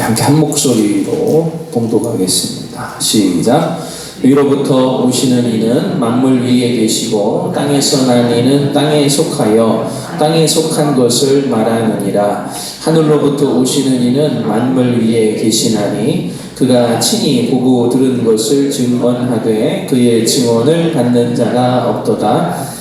함께 한 목소리로 봉독하겠습니다. 시작. 위로부터 오시는 이는 만물 위에 계시고 땅에서 난 이는 땅에 속하여 땅에 속한 것을 말하느니라. 하늘로부터 오시는 이는 만물 위에 계시나니 그가 친히 보고 들은 것을 증언하되 그의 증언을 받는 자가 없도다.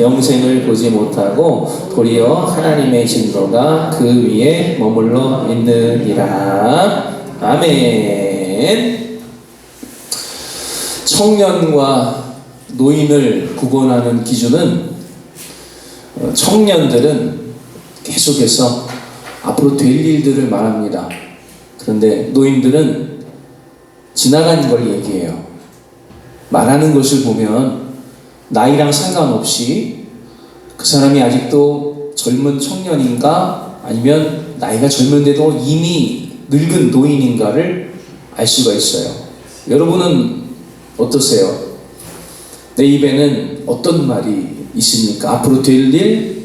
영생을 보지 못하고 도리어 하나님의 진노가 그 위에 머물러 있느니라. 아멘. 청년과 노인을 구분하는 기준은 어, 청년들은 계속해서 앞으로 될 일들을 말합니다. 그런데 노인들은 지나간 걸 얘기해요. 말하는 것을 보면 나이랑 상관없이 그 사람이 아직도 젊은 청년인가 아니면 나이가 젊은데도 이미 늙은 노인인가를 알 수가 있어요. 여러분은 어떠세요? 내 입에는 어떤 말이 있습니까? 앞으로 될 일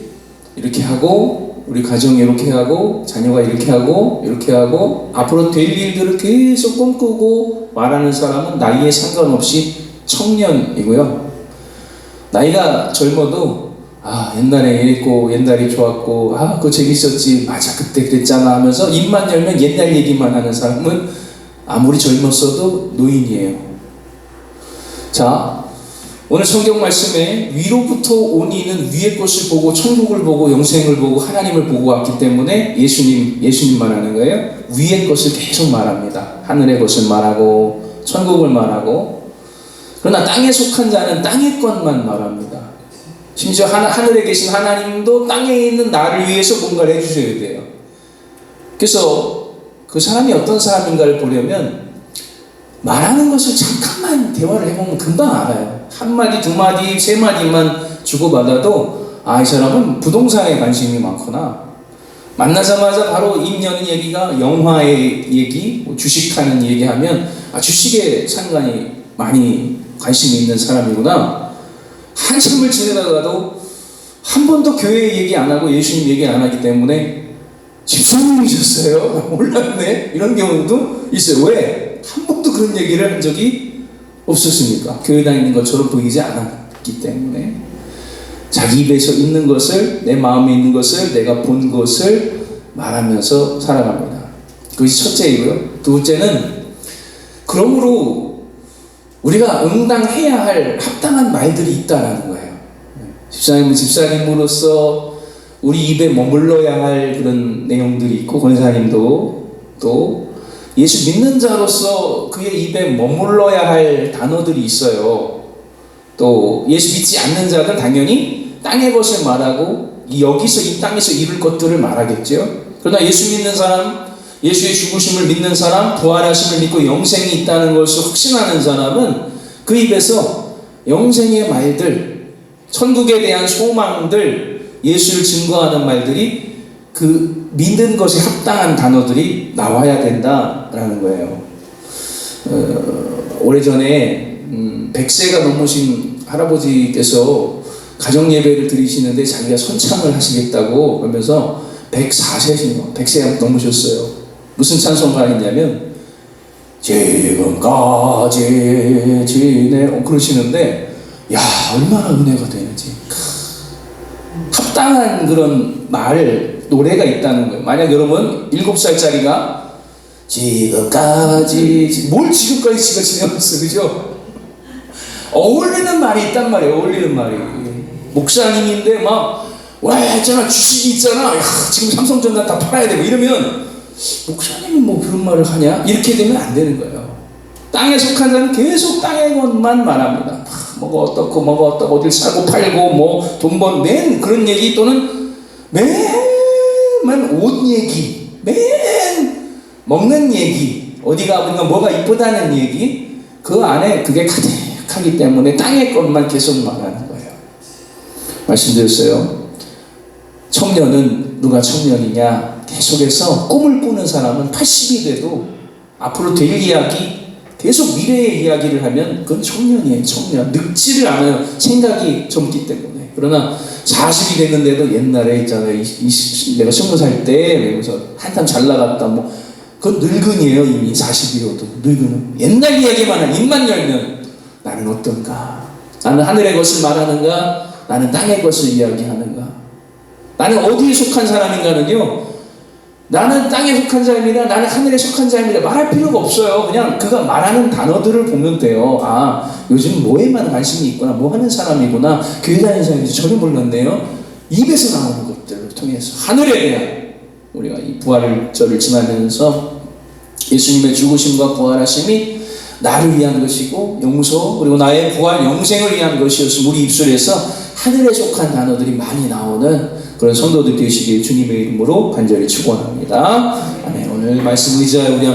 이렇게 하고 우리 가정 이렇게 하고 자녀가 이렇게 하고 이렇게 하고 앞으로 될 일들을 계속 꿈꾸고 말하는 사람은 나이에 상관없이 청년이고요. 나이가 젊어도 아 옛날에 이랬고 옛날이 좋았고 아 그거 재밌었지 맞아 그때 그랬잖아 하면서 입만 열면 옛날 얘기만 하는 사람은 아무리 젊었어도 노인이에요. 자 오늘 성경 말씀에 위로부터 온 이는 위의 것을 보고 천국을 보고 영생을 보고 하나님을 보고 왔기 때문에 예수님 예수님 말하는 거예요. 위의 것을 계속 말합니다. 하늘의 것을 말하고 천국을 말하고 그러나 땅에 속한 자는 땅의 것만 말합니다. 심지어 하나, 하늘에 계신 하나님도 땅에 있는 나를 위해서 뭔가를 해주셔야 돼요. 그래서 그 사람이 어떤 사람인가를 보려면 말하는 것을 잠깐만 대화를 해보면 금방 알아요. 한마디, 두마디, 세마디만 주고받아도 아, 이 사람은 부동산에 관심이 많구나. 만나자마자 바로 입 여는 얘기가 영화의 얘기, 뭐 주식하는 얘기하면 아, 주식에 상관이 많이 관심이 있는 사람이구나. 한참을 지내다가도 한 번도 교회 얘기 안 하고 예수님 얘기 안 하기 때문에 집사님이셨어요? 몰랐네? 이런 경우도 있어요. 왜? 한 번도 그런 얘기를 한 적이 없었으니까. 교회 다니는 것처럼 보이지 않았기 때문에. 자기 입에서 있는 것을, 내 마음에 있는 것을, 내가 본 것을 말하면서 살아갑니다. 그것이 첫째이고요. 둘째는, 그러므로 우리가 응당해야 할 합당한 말들이 있다라는 거예요. 집사님은 집사님으로서 우리 입에 머물러야 할 그런 내용들이 있고 권사님도 또 예수 믿는 자로서 그의 입에 머물러야 할 단어들이 있어요. 또 예수 믿지 않는 자는 당연히 땅의 것을 말하고 여기서 이 땅에서 이룰 것들을 말하겠죠. 그러나 예수 믿는 사람, 예수의 죽으심을 믿는 사람, 부활하심을 믿고 영생이 있다는 것을 확신하는 사람은 그 입에서 영생의 말들, 천국에 대한 소망들, 예수를 증거하는 말들이 그 믿는 것에 합당한 단어들이 나와야 된다라는 거예요. 어, 오래전에 음, 100세가 넘으신 할아버지께서 가정 예배를 드리시는데 자기가 선창을 하시겠다고 그러면서 104세시요. 100세 넘으셨어요. 무슨 찬송가였냐면 지금까지 지내 어, 그러시는데 야 얼마나 은혜가 되는지 합당한 그런 말 노래가 있다는 거예요. 만약 여러분 7살짜리가 지금까지 뭘 지금까지 지가 지내왔어 그죠? 어울리는 말이 있단 말이에요. 어울리는 말이 목사님인데 막와 있잖아 주식이 있잖아 야, 지금 삼성전자 다 팔아야 되고 이러면 목사님은 뭐 그런 말을 하냐 이렇게 되면 안 되는 거예요. 땅에 속한 자는 계속 땅의 것만 말합니다. 뭐가 어떻고 뭐가 어떻고 어딜 사고 팔고 뭐 돈 번 맨 그런 얘기 또는 맨만 옷 얘기 맨 먹는 얘기 어디 가 보니까 뭐가 이쁘다는 얘기 그 안에 그게 가득 하기 때문에 땅의 것만 계속 말하는 거예요. 말씀드렸어요. 청년은 누가 청년이냐? 계속해서 꿈을 꾸는 사람은 80이 돼도 앞으로 될 이야기, 계속 미래의 이야기를 하면 그건 청년이에요, 청년. 늙지를 않아요. 생각이 젊기 때문에. 그러나 40이 됐는데도 옛날에 있잖아요. 20, 내가 20살 때, 그래서 한참 잘 나갔다, 뭐. 그건 늙은이에요, 이미 40이어도. 늙은. 옛날 이야기만 한 입만 열면 나는 어떤가? 나는 하늘의 것을 말하는가? 나는 땅의 것을 이야기하는가? 나는 어디에 속한 사람인가는요, 나는 땅에 속한 자입니다. 나는 하늘에 속한 자입니다. 말할 필요가 없어요. 그냥 그가 말하는 단어들을 보면 돼요. 아, 요즘 뭐에만 관심이 있구나. 뭐 하는 사람이구나. 교회 다니는 사람인지 전혀 몰랐네요. 입에서 나오는 것들을 통해서 하늘에 대한 우리가 이 부활절을 지나면서 예수님의 죽으심과 부활하심이 나를 위한 것이고 용서 그리고 나의 부활 영생을 위한 것이었음 우리 입술에서 하늘에 속한 단어들이 많이 나오는 그런 성도들 되시길 주님의 이름으로 간절히 축원합니다. 아멘. 오늘 말씀 의지하여 우리 함께